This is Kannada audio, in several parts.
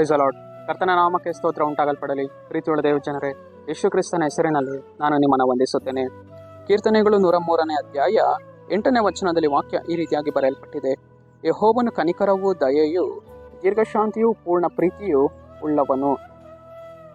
ಪ್ರೈಸ್ ಅಲಾಡ್ ಕರ್ತನ ನಾಮಕ್ಕೆ ಸ್ತೋತ್ರ ಉಂಟಾಗಲ್ಪಡಲಿ. ಪ್ರೀತಿಯುಳ್ಳ ದೇವ ಜನರೇ, ಯೇಸು ಕ್ರಿಸ್ತನ ಹೆಸರಿನಲ್ಲಿ ನಾನು ನಿಮ್ಮನ್ನು ವಂದಿಸುತ್ತೇನೆ. ಕೀರ್ತನೆಗಳು ನೂರ ಮೂರನೇ ಅಧ್ಯಾಯ ಎಂಟನೇ ವಚನದಲ್ಲಿ ವಾಕ್ಯ ಈ ರೀತಿಯಾಗಿ ಬರೆಯಲ್ಪಟ್ಟಿದೆ. ಯಹೋವನು ಕನಿಕರವು ದಯೆಯು, ದೀರ್ಘಶಾಂತಿಯು ಪೂರ್ಣ ಪ್ರೀತಿಯು ಉಳ್ಳವನು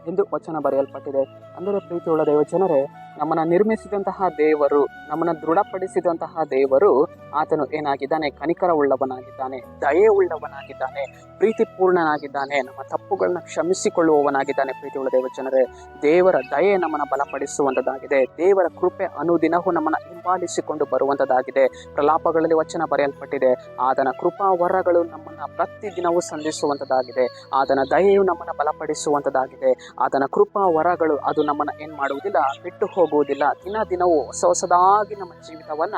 ಎಂದು ವಚನ ಬರೆಯಲ್ಪಟ್ಟಿದೆ. ಅಂದರೆ ಪ್ರೀತಿಯುಳ್ಳ ದೇವ ಜನರೇ ನಮ್ಮನ್ನು ನಿರ್ಮಿಸಿದಂತಹ ದೇವರು, ನಮ್ಮನ್ನು ದೃಢಪಡಿಸಿದಂತಹ ದೇವರು ಆತನು ಏನಾಗಿದ್ದಾನೆ? ಕನಿಕರ ಉಳ್ಳವನಾಗಿದ್ದಾನೆ ದಯೆ ಉಳ್ಳವನಾಗಿದ್ದಾನೆ ಪ್ರೀತಿ ಪೂರ್ಣನಾಗಿದ್ದಾನೆ ನಮ್ಮ ತಪ್ಪುಗಳನ್ನ ಕ್ಷಮಿಸಿಕೊಳ್ಳುವವನಾಗಿದ್ದಾನೆ ಪ್ರೀತಿಯುಳ್ಳ ದೇವ ಜನರೇ ದೇವರ ದಯೆ ನಮ್ಮನ್ನು ಬಲಪಡಿಸುವಂಥದ್ದಾಗಿದೆ ದೇವರ ಕೃಪೆ ಅನುದಿನವೂ ನಮ್ಮನ್ನು ಹಿಂಬಾಲಿಸಿಕೊಂಡು ಬರುವಂಥದ್ದಾಗಿದೆ ಪ್ರಲಾಪಗಳಲ್ಲಿ ವಚನ ಬರೆಯಲ್ಪಟ್ಟಿದೆ. ಆತನ ಕೃಪಾ ವರಗಳು ನಮ್ಮನ್ನು ಪ್ರತಿದಿನವೂ ಸಂಧಿಸುವಂಥದ್ದಾಗಿದೆ ಆತನ ದಯೆಯು ನಮ್ಮನ್ನು ಬಲಪಡಿಸುವಂಥದ್ದಾಗಿದೆ ಆತನ ಕೃಪಾ ವರಗಳು, ಅದು ನಮ್ಮನ್ನ ಏನು ಮಾಡುವುದಿಲ್ಲ, ಬಿಟ್ಟು ಹೋಗುವುದಿಲ್ಲ. ದಿನ ದಿನವೂ ಹೊಸ ಹೊಸದಾಗಿ ನಮ್ಮ ಜೀವಿತವನ್ನ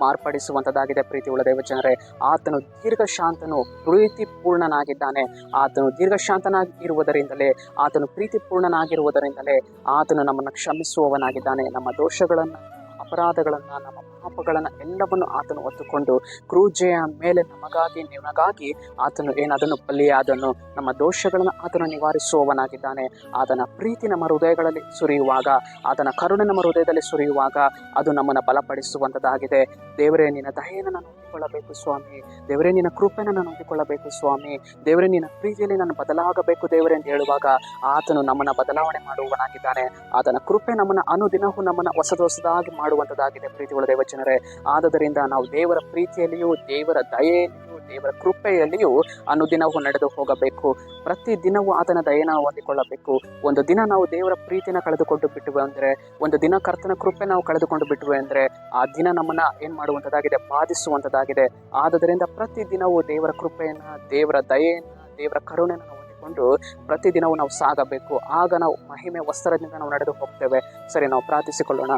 ಮಾರ್ಪಡಿಸುವಂಥದ್ದಾಗಿದೆ ಪ್ರೀತಿ ಉಳ್ಳ ದೇವಜನರೇ. ಆತನು ದೀರ್ಘಶಾಂತನು ಪ್ರೀತಿ ಪೂರ್ಣನಾಗಿದ್ದಾನೆ ಆತನು ದೀರ್ಘಶಾಂತನಾಗಿ ಇರುವುದರಿಂದಲೇ ಆತನು ಪ್ರೀತಿಪೂರ್ಣನಾಗಿರುವುದರಿಂದಲೇ, ಆತನು ನಮ್ಮನ್ನು ಕ್ಷಮಿಸುವವನಾಗಿದ್ದಾನೆ. ನಮ್ಮ ದೋಷಗಳನ್ನು ಅಪರಾಧಗಳನ್ನು, ನಮ್ಮ ಪಾಪಗಳನ್ನು ಎಲ್ಲವನ್ನು ಆತನು ಹೊತ್ತುಕೊಂಡು ಕ್ರೂಜೆಯ ಮೇಲೆ ನಮಗಾಗಿ ನಿಮಗಾಗಿ ಆತನು ಏನದನ್ನು ಬಲಿಯಾದನು ನಮ್ಮ ದೋಷಗಳನ್ನು ಆತನು ನಿವಾರಿಸುವವನಾಗಿದ್ದಾನೆ. ಆತನ ಪ್ರೀತಿ ನಮ್ಮ ಹೃದಯಗಳಲ್ಲಿ ಸುರಿಯುವಾಗ, ಆತನ ಕರುಣೆ ನಮ್ಮ ಹೃದಯದಲ್ಲಿ ಸುರಿಯುವಾಗ ಅದು ನಮ್ಮನ್ನು ಬಲಪಡಿಸುವಂಥದ್ದಾಗಿದೆ ದೇವರೇ, ನಿನ್ನ ದಯೆಯನ್ನು ನಾನು ಹೊಂದಿಕೊಳ್ಳಬೇಕು ಸ್ವಾಮಿ. ದೇವರೇ, ನಿನ್ನ ಕೃಪೆಯನ್ನು ನಾನು ಹೊಂದಿಕೊಳ್ಳಬೇಕು ಸ್ವಾಮಿ. ದೇವರೇ, ನಿನ್ನ ಪ್ರೀತಿಯಲ್ಲಿ ನಾನು ಬದಲಾಗಬೇಕು ದೇವರೇ ಎಂದು ಹೇಳುವಾಗ ಆತನು ನಮ್ಮನ್ನು ಬದಲಾವಣೆ ಮಾಡುವವನಾಗಿದ್ದಾನೆ. ಆತನ ಕೃಪೆ ನಮ್ಮನ್ನು ಅನುದಿನವೂ ನಮ್ಮನ್ನು ಹೊಸದೊಸದಾಗಿ ಮಾಡುವಂಥದ್ದಾಗಿದೆ ಪ್ರೀತಿಗಳ ದೇವಚನರೇ ಆದುದರಿಂದ ನಾವು ದೇವರ ಪ್ರೀತಿಯಲ್ಲಿಯೂ, ದೇವರ ದಯೆಯಲ್ಲಿಯೂ, ದೇವರ ಕೃಪೆಯಲ್ಲಿಯೂ ಅನುದಿನವೂ ನಡೆದು ಹೋಗಬೇಕು. ಪ್ರತಿ ದಿನವೂ ಆತನ ದಯೆನ ಹೊಂದಿಕೊಳ್ಳಬೇಕು. ಒಂದು ದಿನ ನಾವು ದೇವರ ಪ್ರೀತಿನ ಕಳೆದುಕೊಂಡು ಬಿಟ್ಟುವೆ ಅಂದರೆ, ಒಂದು ದಿನ ಕರ್ತನ ಕೃಪೆ ನಾವು ಕಳೆದುಕೊಂಡು ಬಿಟ್ಟುವೆ ಅಂದರೆ, ಆ ದಿನ ನಮ್ಮನ್ನ ಏನು ಮಾಡುವಂಥದ್ದಾಗಿದೆ ಬಾಧಿಸುವಂಥದ್ದಾಗಿದೆ ಆದುದರಿಂದ ಪ್ರತಿ ದಿನವೂ ದೇವರ ಕೃಪೆಯನ್ನು, ದೇವರ ದಯೆಯನ್ನು, ದೇವರ ಕರುಣೆಯನ್ನು ಹೊಂದಿಕೊಂಡು ಪ್ರತಿದಿನವೂ ನಾವು ಸಾಗಬೇಕು. ಆಗ ನಾವು ಮಹಿಮೆ, ವಸ್ತ್ರದಿಂದ ನಾವು ನಡೆದು ಹೋಗ್ತೇವೆ. ಸರಿ, ನಾವು ಪ್ರಾರ್ಥಿಸಿಕೊಳ್ಳೋಣ.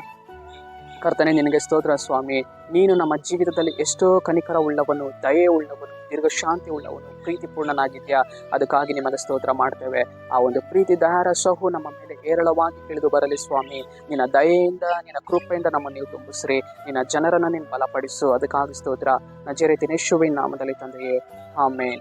ಕರ್ತನೆ, ನಿನಗೆ ಸ್ತೋತ್ರ ಸ್ವಾಮಿ. ನೀನು ನಮ್ಮ ಜೀವಿತದಲ್ಲಿ ಎಷ್ಟೋ ಕನಿಕರ ಉಳ್ಳವನು, ದಯೆ ಉಳ್ಳವನು, ದೀರ್ಘಶಾಂತಿ ಉಳ್ಳವನು ಪ್ರೀತಿ ಪೂರ್ಣನಾಗಿದ್ಯಾ ಅದಕ್ಕಾಗಿ ನಿಮಗೆ ಸ್ತೋತ್ರ ಮಾಡ್ತೇವೆ. ಆ ಒಂದು ಪ್ರೀತಿ ದಯಾರ ಸಹು ನಮ್ಮ ಮೇಲೆ ಹೇರಳವಾಗಿ ತಿಳಿದು ಬರಲಿ ಸ್ವಾಮಿ. ನಿನ್ನ ದಯೆಯಿಂದ, ನಿನ್ನ ಕೃಪೆಯಿಂದ ನಮ್ಮನ್ನು ನೀವು ತುಂಬಿಸ್ರಿ. ನಿನ್ನ ಜನರನ್ನು ನೀನು ಬಲಪಡಿಸು. ಅದಕ್ಕಾಗಿ ಸ್ತೋತ್ರ. ನಜರೇತಿನೇಶುವಿನ ನಾಮದಲ್ಲಿ ತಂದೆಯೇ. ಆಮೇನ್.